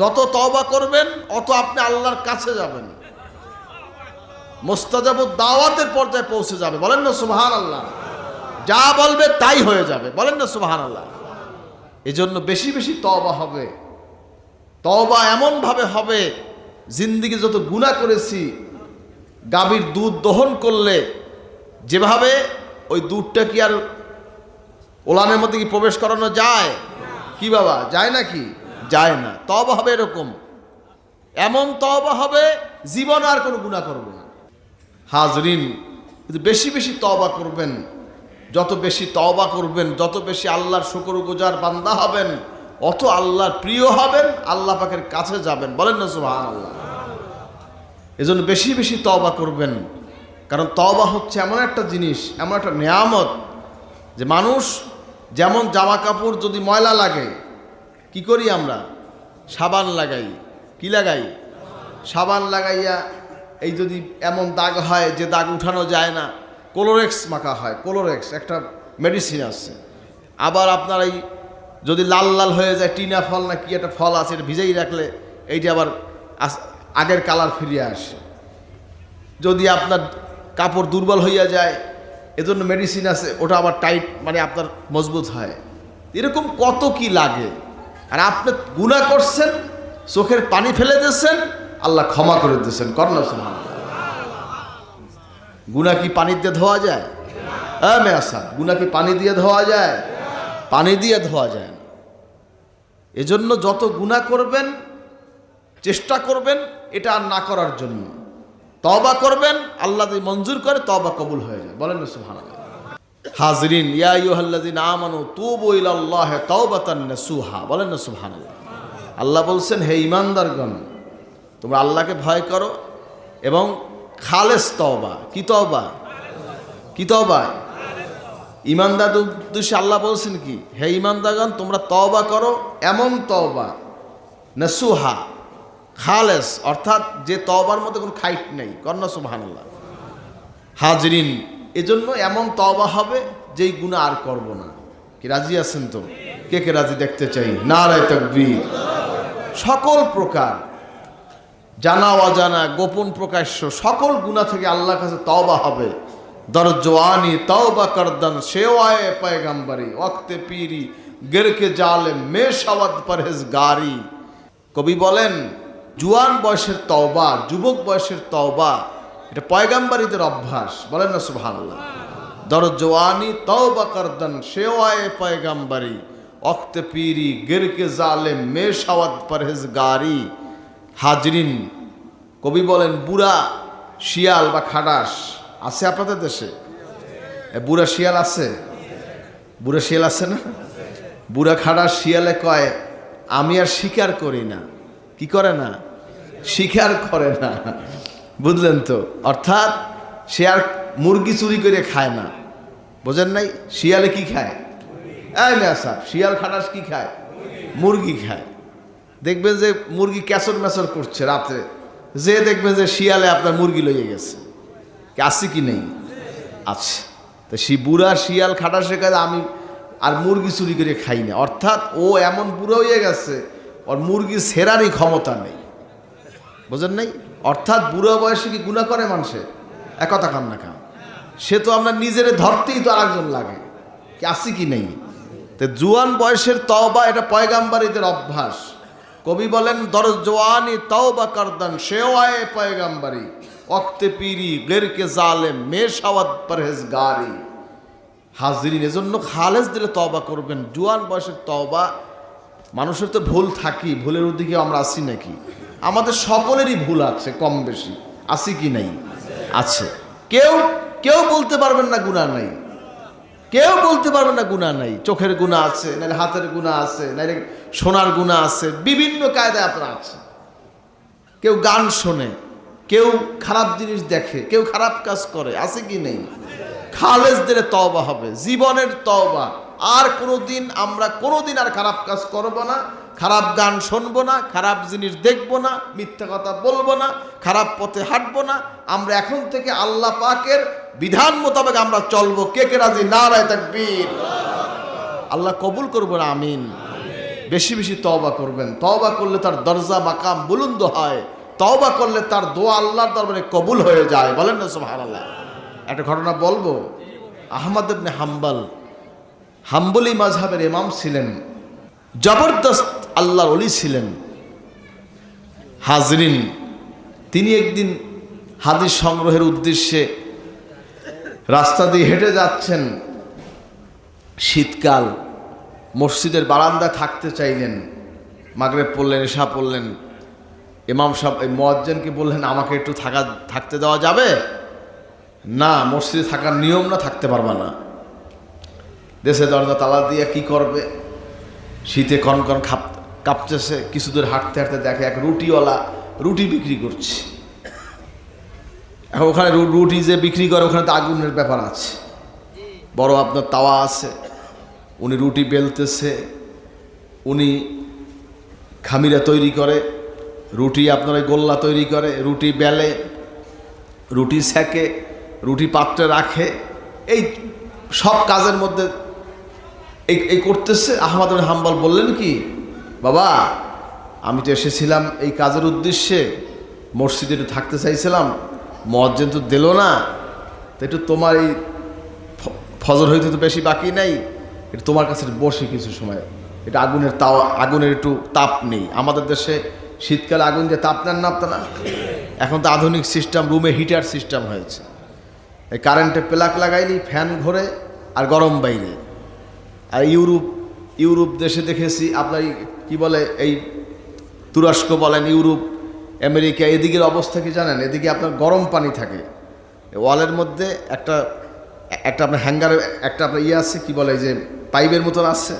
যত তওবা করবেন, অত আপনি আল্লাহর কাছে যাবেন। মোস্তাজাব দাওয়াতের পর্যায়ে পৌঁছে যাবে। বলেন না সুবহান আল্লাহ যা বলবে তাই হয়ে যাবে। বলেন না সুবহান আল্লাহ এই জন্য বেশি বেশি তওবা হবে। তওবা এমনভাবে হবে, জিন্দিগি যত গুণা করেছি, গাভীর দুধ দহন করলে, যেভাবে ওই দুধটা কি আর ওলানের মধ্যে কি প্রবেশ করানো যায়? কি বাবা, যায় নাকি? যায় না। তবা হবে এরকম। এমন তবা হবে, জীবন আর কোনো গুণা করবে না। হাজরিন কিন্তু বেশি বেশি তবা করবেন, যত বেশি তবা করবেন, যত বেশি আল্লাহর শুকর গুজার বান্দা হবেন, অত আল্লাহর প্রিয় হবেন, আল্লাহ পাকের কাছে যাবেন। বলেন না সুহান আল্লাহ এজন্য বেশি বেশি তবা করবেন। কারণ তবা হচ্ছে এমন একটা জিনিস, এমন একটা নেয়ামত, যে মানুষ যেমন জামা কাপড় যদি ময়লা লাগে কি করি আমরা? সাবান লাগাই। কি লাগাই? সাবান লাগাইয়া এই যদি এমন দাগ হয় যে দাগ উঠানো যায় না, কোলোরেক্স মাখা হয়, কোলোরেক্স, একটা মেডিসিন আছে। আবার আপনার এই যদি লাল লাল হয়ে যায়, টিনা ফল না কি একটা ফল আছে, এটা ভিজেই রাখলে এইটা আবার আগের কালার ফিরিয়ে আসে। যদি আপনার কাপড় দুর্বল হইয়া যায়, এজন্য মেডিসিন আছে, ওটা আবার টাইট মানে আপনার মজবুত হয়। এরকম কত কি লাগে? আর আপনি গুণা করছেন, চোখের পানি ফেলে দিয়েছেন, আল্লাহ ক্ষমা করে দিয়েছেন। কর্ণ সমান গুণা কি পানি দিয়ে ধোয়া যায়? হ্যাঁ মেয়াসা গুণা কি পানি দিয়ে ধোয়া যায়? পানি দিয়ে ধোয়া যায় না। এজন্য যত গুণা করবেন, চেষ্টা করবেন, এটা আর না করার জন্য। তবা করবেন, আল্লাহ মঞ্জুর করে তবা কবুল হয়ে যায়। বলেন না সুবহানাল্লাহ। হাজরিন, ইয়া আইয়ুহাল্লাযিনা আমানু তুবু ইলাল্লাহি তাওবাতান নাসুহা। বলেন না সুবহানাল্লাহ। আল্লাহ বলছেন, হে ঈমানদারগণ, তোমরা আল্লাহকে ভয় করো এবং খালেস তওবা। কি তওবা? কি তওবা? ইমানদার উদ্দেশ্যে আল্লাহ বলছেন কি, হে ইমানদারগণ তোমরা তওবা করো এমন তওবা, নাসুহা, খালেস, অর্থাৎ যে তওবার মধ্যে কোনো খাইট নেই। কর্ণ সুবহানাল্লাহ। হাজরিন এজন্য এমন তওবা হবে যেই গুণা আর করব না। কি রাজি আছেন তো? কে কে রাজি দেখতে চাই? নারায় তকবীর। সকল প্রকার, জানা অজানা, গোপন প্রকাশ্য, সকল গুণা থেকে আল্লাহর কাছে তওবা হবে। দরজওয়ানি, তওবা করদন সেওয়ায়ে পয়গম্বরি, ওয়াক্তে পীরি, গেরকে জালে মে সওয়াদ পরহেজ গারি কবি বলেন, জুয়ান বয়সের তওবা, যুবক বয়সের তওবা এটা পয়গাম্বারিদের অভ্যাস। বলেন না সুবহানাল্লাহ। দরজওয়ানি তওবা করদন, সেওয়ায়ে পয়গাম্বরি ওয়াক্তে পীরি, গেরকে জালে মে সওয়াদ পরহেজ গারি হাজরিন, কবি বলেন বুড়া, শিয়াল বা খাটাস, আছে আপনাদের দেশে? বুড়া শিয়াল আছে? বুড়া শিয়াল আছে না? বুড়া, খাটাস, শিয়ালে কয়, আমি আর স্বীকার করি না। কি করে না? স্বীকার করে না। বুঝলেন তো? অর্থাৎ সে আর মুরগি চুরি করে খায় না। বোঝেন নাই? শিয়ালে কি খায়? সাহ শিয়াল খাটাস কি খায়? মুরগি খায়। দেখবেন যে মুরগি ক্যাচর ম্যাচর করছে রাতে যে দেখবেন যে শিয়ালে আপনার মুরগি লইয়ে গেছে। আছে কি নেই? আছে। তো সে বুড়া শিয়াল খাটা শেখায় আমি আর মুরগি চুরি করে খাই না। অর্থাৎ ও এমন বুড়ো হয়ে গেছে, ওর মুরগি সেরারই ক্ষমতা নেই। বোঝেন নাই? অর্থাৎ বুড়ো বয়সে কি গুণা করে মানুষে? একথা খান না খান সে তো আপনার নিজের ধরতেই তো আরেকজন লাগে। কি আছে কি নেই? তো জুয়ান বয়সের তওবা এটা পয়গাম্বারিদের অভ্যাস। কবি বলেন, দর জোয়ানি তওবা করদান সেওয়ায়ে পয়গাম্বারি। অক্তে পিরি গেরকে জালে মে সাওয়াদ পরহেজ গারি হাজরিন, এজন্য খালেজ দিলে তওবা করবেন। জুয়ান বয়সের তওবা, মানুষের তো ভুল থাকি, ভুলের দিকে আমরা আসি নাকি? আমাদের সকলেরই ভুল আছে, কম বেশি। আছে কি নাই? আছে। কেউ কেউ বলতে পারবেন না গুণা নাই। কেউ বলতে পারবেন না গুণা নাই। চোখের গুণা আছে, নাহলে হাতের গুণা আছে, নাহলে সোনার গুণা আছে, বিভিন্ন কায়দায় আপনার আছে কেউ গান শোনে, কেউ খারাপ জিনিস দেখে, কেউ খারাপ কাজ করে, আছে কি নেই? খালেজদের তওবা হবে, জীবনের তওবা। আর কোনোদিন আমরা কোনোদিন আর খারাপ কাজ করব না, খারাপ গান শুনব না, খারাপ জিনিস দেখব না, মিথ্যা কথা বলব না, খারাপ পথে হাঁটবো না। আমরা এখন থেকে আল্লাহ পাকের বিধান মোতাবেক আমরা চলবো। কে কে রাজি? না নারায় তাকবীর। আল্লাহ কবুল করব না আমিন। বেশি বেশি তওবা করবেন। তওবা করলে তার দরজা, মাকাম বুলন্দ হয়। তওবা করলে তার দোয়া আল্লাহর দরবারে কবুল হয়ে যায়। বলেন না সুবহানাল্লাহ। একটা ঘটনা বলব। আহমদ হাম্বাল হাম্বলি মাঝহাবের ইমাম ছিলেন, জবরদস্ত আল্লাহর অলি ছিলেন। হাজরিন, তিনি একদিন হাদিস সংগ্রহের উদ্দেশ্যে রাস্তা দিয়ে হেঁটে যাচ্ছেন। শীতকাল, মসজিদের বারান্দায় থাকতে চাইলেন মাগরে পড়লেন এসা পড়লেন। ইমাম সাহেব, এই মোয়াজ্জেনকে বললেন, আমাকে একটু থাকা, থাকতে দেওয়া যাবে? না, মসজিদে থাকার নিয়ম না, থাকতে পারবা না। দেশে দরজা তালা দিয়ে কি করবে? শীতে কনকন খাপ কাঁপতেছে কিছু দূর হাঁটতে হাঁটতে দেখে এক রুটিওয়ালা রুটি বিক্রি করছে। এখন ওখানে রুটি যে বিক্রি করে, ওখানে তো আগুনের ব্যাপার আছে। বড় আপনার তাওয়া আছে। উনি রুটি বেলতেছে, উনি খামিরা তৈরি করে, রুটি আপনার ওই গোল্লা তৈরি করে, রুটি বেলে, রুটি সেকে, রুটি পাত্রে রাখে। এই সব কাজের মধ্যে এই এই করতেছে। আহমদ হাম্বল বললেন কি, বাবা, আমি তো এসেছিলাম এই কাজের উদ্দেশ্যে। মসজিদে একটু থাকতে চাইছিলাম মজ্জেন তো দিল না। তো একটু তোমার এই ফজর হইতে তো বেশি বাকি নাই। একটু তোমার কাছে বসে কিছু সময়। এটা আগুনের তাও আগুনের একটু তাপ নেই। আমাদের দেশে শীতকালে আগুন যে তাপ নেন না আপনারা। এখন তো আধুনিক সিস্টেম রুমে হিটার সিস্টেম হয়েছে। এই কারেন্টে প্লাগ লাগাইনি ফ্যান ঘোরে, আর গরম বাইরে। আর ইউরোপ ইউরোপ দেশে দেখেছি, আপনার কি বলে, এই তুরস্ক বলেন, ইউরোপ, আমেরিকা, এদিকের অবস্থা কি জানেন? এদিকে আপনার গরম পানি থাকে। ওয়ালের মধ্যে একটা একটা আপনার হ্যাঙ্গারে, একটা আপনার ইয়ে আছে, কি বলে যে পাইপের মতন আছে।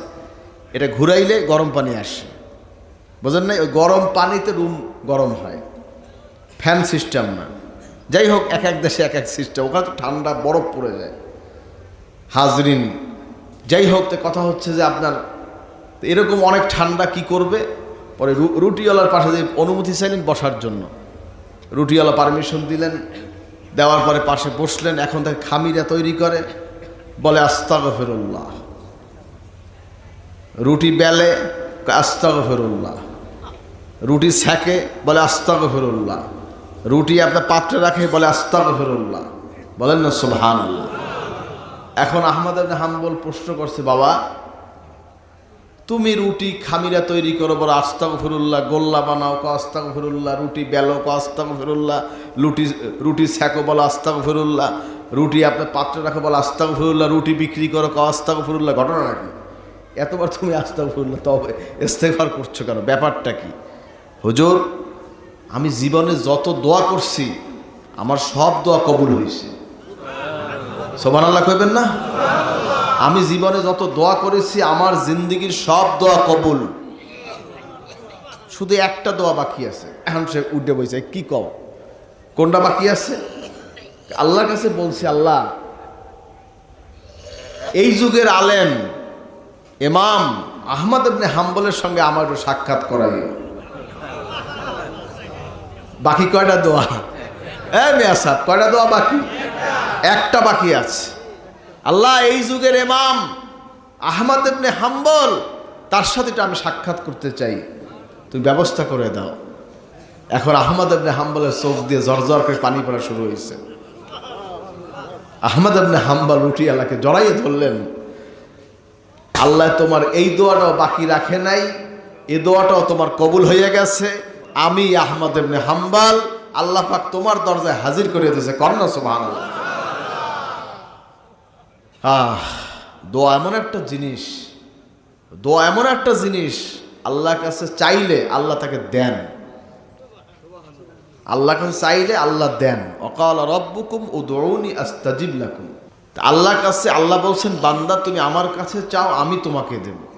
এটা ঘুরাইলে গরম পানি আসে। বোঝেন না ওই গরম পানিতে রুম গরম হয়। ফ্যান সিস্টেম না। যাই হোক, এক এক দেশে এক এক সিস্টেম। ওখানে তো ঠান্ডা, বরফ পড়ে যায়। হাজরিন যাই হোক তো কথা হচ্ছে যে আপনার এরকম অনেক ঠান্ডা কি করবে? পরে রুটিওয়ালার পাশে যে অনুমতি চাইলেন বসার জন্য। রুটিওয়ালা পারমিশন দিলেন, দেওয়ার পরে পাশে বসলেন, এখন তাকে খামিরা তৈরি করে, বলে আস্তাগ ফেরুল্লাহ রুটি বেলে আস্তাগ ফেরুল্লাহ রুটি ছ্যাঁকে বলে আস্তাগ ফেরুল্লাহ রুটি আপনার পাত্রে রাখে, বলে আস্তাগ ফেরুল্লাহ বলেন না সুবহান আল্লাহ এখন আহমদ আবনে হাম্বল প্রশ্ন করছে, বাবা, তুমি রুটি খামিরা তৈরি করো, বলো আস্তাগ ফিরুল্লাহ গোল্লা বানাও, কো আস্তাগ ফিরুল্লাহ রুটি বেলো, কো আস্তাগ ফিরুল্লাহ রুটি রুটি ছ্যাঁকো বলো আস্তাগ ফিরুল্লাহ রুটি আপনার পাত্রে রাখো, বলো আস্তাগ ফিরুল্লাহ রুটি বিক্রি করো, কো আস্তাগ ফিরুল্লাহ ঘটনা নাকি? এতবার তুমি আস্তাগ ফিরুল্লাহ তবে ইস্তেফার করছ কেন? ব্যাপারটা কি? হুজুর, আমি জীবনে যত দোয়া করছি, আমার সব দোয়া কবুল হয়েছে। সোমান আল্লাহ কইবেন না? আমি জীবনে যত দোয়া করেছি, আমার জিন্দগির সব দোয়া কবুল। শুধু একটা দোয়া বাকি আছে। এখন সে উঠে বইছে কি কও? কোনটা বাকি আছে? আল্লাহর কাছে বলছি, আল্লাহ, এই যুগের আলেম এমাম আহমদ ইবনে হাম্বলের সঙ্গে আমার একটু সাক্ষাৎ করাই। বাকি কয়টা দোয়া? এ মেয়া সাহেব, কয়টা দোয়া বাকি? একটা বাকি আছে। আল্লাহ এই যুগের এমাম আহমদ ইবনে হাম্বল, তার সাথে আমি সাক্ষাৎ করতে চাই। তুমি ব্যবস্থা করে দাও। এখন আহমদ ইবনে হাম্বলের চোখ দিয়ে জর্জর করে পানি পড়া শুরু হয়েছে। আহমদ ইবনে হাম্বল উঠি আল্লাহকে জড়াইয়ে ধরলেন। আল্লাহ তোমার এই দোয়াটাও বাকি রাখে নাই, এ দোয়াটাও তোমার কবুল হয়ে গেছে। আমি আহমদ ইবনে হাম্বাল, আল্লাহ পাক তোমার দরজায় হাজির করে দিয়েছে কর্ণা সুবহানাল্লাহ। আহ, দোয়া এমন একটা জিনিস, দোয়া এমন একটা জিনিস আল্লাহর কাছে চাইলে আল্লাহ তাকে দেন। আল্লাহর কাছে চাইলে আল্লাহ দেন। অকাল রব্বুকুম ও দৌনি আস্তাজিব লাকুম। তা আল্লাহর কাছে আল্লাহ বলছেন, বান্দা, তুমি আমার কাছে চাও, আমি তোমাকে দেব।